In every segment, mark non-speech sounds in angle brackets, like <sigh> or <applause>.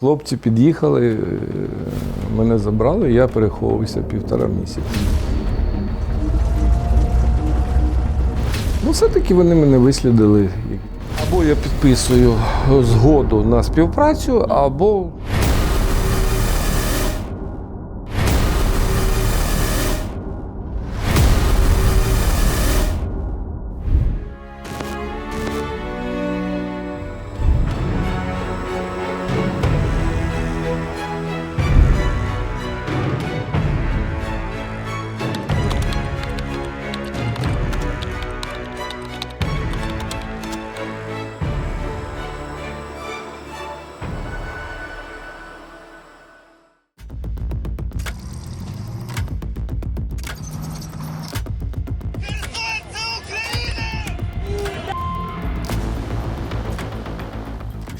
Хлопці під'їхали, е, мене забрали, я переховувався півтора місяці. Ну, все-таки вони мене вислідили. Або я підписую згоду на співпрацю, або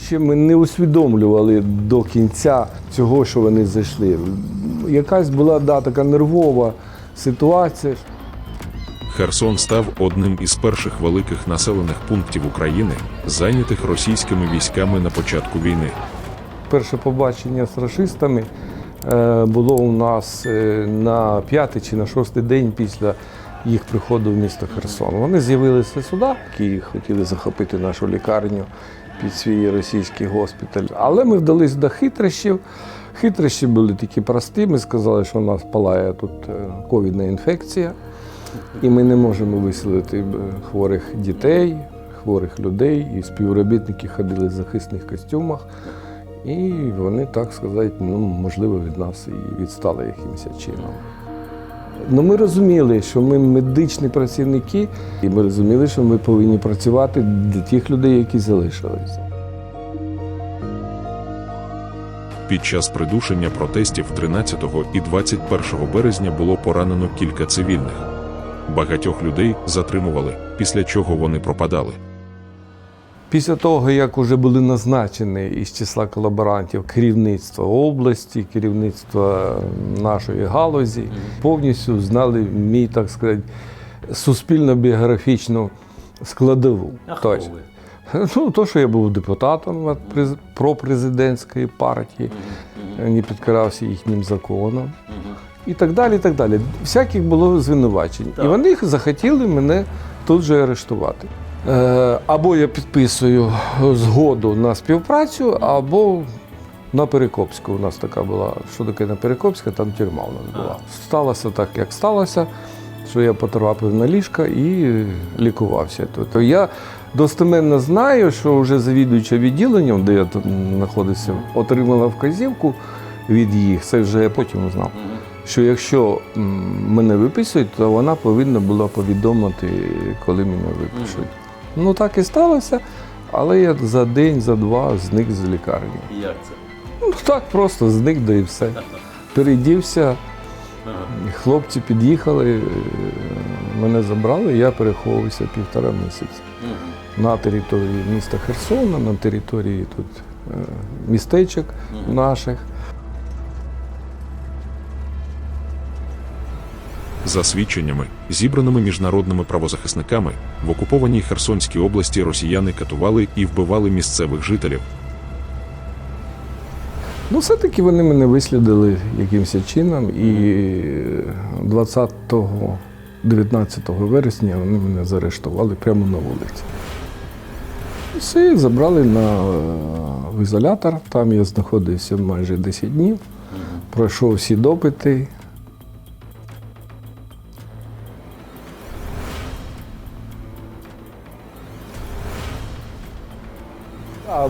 ще ми не усвідомлювали до кінця цього, що вони зайшли. Якась була да, така нервова ситуація. Херсон став одним із перших великих населених пунктів України, зайнятих російськими військами на початку війни. Перше побачення з рашистами е, було у нас е, на п'ятий чи на шостий день після їх приходу в місто Херсон. Вони з'явилися сюди, які хотіли захопити нашу лікарню під свій російський госпіталь. Але ми вдались до хитрощів. Хитрощі були такі прості. Ми сказали, що у нас палає тут е, ковідна інфекція, і ми не можемо виселити е, хворих дітей, хворих людей. І співробітники ходили в захисних костюмах. І вони, так сказати, ну, можливо, від нас і відстали якимось чином. Ну, ми розуміли, що ми медичні працівники, і ми розуміли, що ми повинні працювати для тих людей, які залишилися. Під час придушення протестів 13 і 21 березня було поранено кілька цивільних. Багатьох людей затримували, після чого вони пропадали. Після того, як вже були назначені із числа колаборантів керівництво області, керівництво нашої галузі, повністю знали мій, так сказати, суспільно-біографічну складову. А хто Тобто, ви? <laughs> Ну, то, що я був депутатом пропрезидентської партії, не підкирався їхнім законом. І так далі, і так далі. Всяких було звинувачень. І вони захотіли мене тут же арештувати. Е, або я підписую згоду на співпрацю, або на Перекопську. У нас така була, що таке на Перекопська, там тюрма у нас була. Сталося так, як сталося, що я потрапив на ліжка і лікувався. Тобто я достеменно знаю, що вже завідуюча відділенням, де я тут знаходився, отримала вказівку від їх, це вже я потім узнав, що якщо мене виписують, то вона повинна була повідомити, коли мене випишуть. Ну так і сталося, але я за день, за два зник з лікарні. Як це? Ну так просто зник, да і все. Передівся, хлопці під'їхали, е, мене забрали, я переховувався півтора місяці. На території міста Херсона, на території тут е, містечок наших. За свідченнями, зібраними міжнародними правозахисниками, в окупованій Херсонській області росіяни катували і вбивали місцевих жителів. Ну, все-таки вони мене вислідили якимось чином, і 20 19 вересня вони мене заарештували прямо на вулиці. Все, забрали на, е, в ізолятор. Там я знаходився майже 10 днів, пройшов всі допити.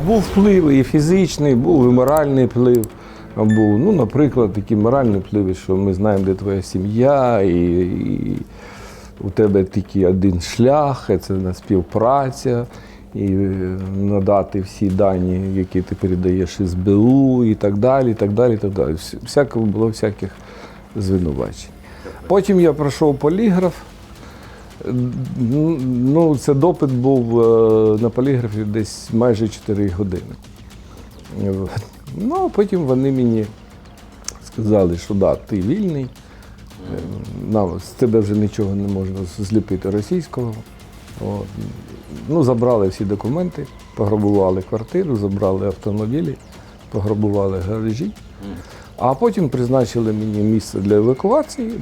Був вплив і фізичний, був і моральний вплив. Був, ну, наприклад, такі моральні впливи, що ми знаємо, де твоя сім'я, і, і у тебе тільки один шлях, це співпраця, і е, надати всі дані, які ти передаєш СБУ, і так далі. і так далі, і так далі. Всякого було всяких звинувачень. Потім я пройшов поліграф. Ну, це допит був е, на поліграфі десь майже 4 години. Ну, а потім вони мені сказали, що да, ти вільний, нам, з тебе вже нічого не можна зліпити російського. От. Ну, забрали всі документи, пограбували квартиру, забрали автомобілі, пограбували гаражі, а потім призначили мені місце для евакуації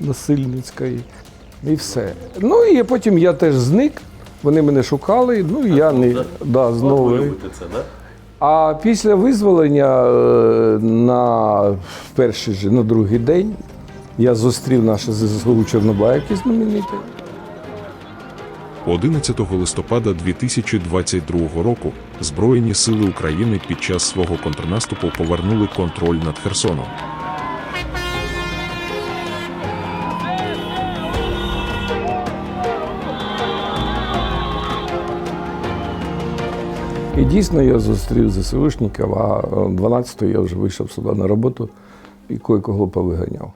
Насильницької. І все. Ну і потім я теж зник. Вони мене шукали, ну і я не да, знову. Ви любите це, да? А після визволення е, на перший же, на другий день я зустрів наше ЗСУ Чорнобаївки знамените. 11 листопада 2022 року Збройні сили України під час свого контрнаступу повернули контроль над Херсоном. І дійсно я зустрів ЗСУшників, а 12-го я вже вийшов сюди на роботу і кое-кого повиганяв.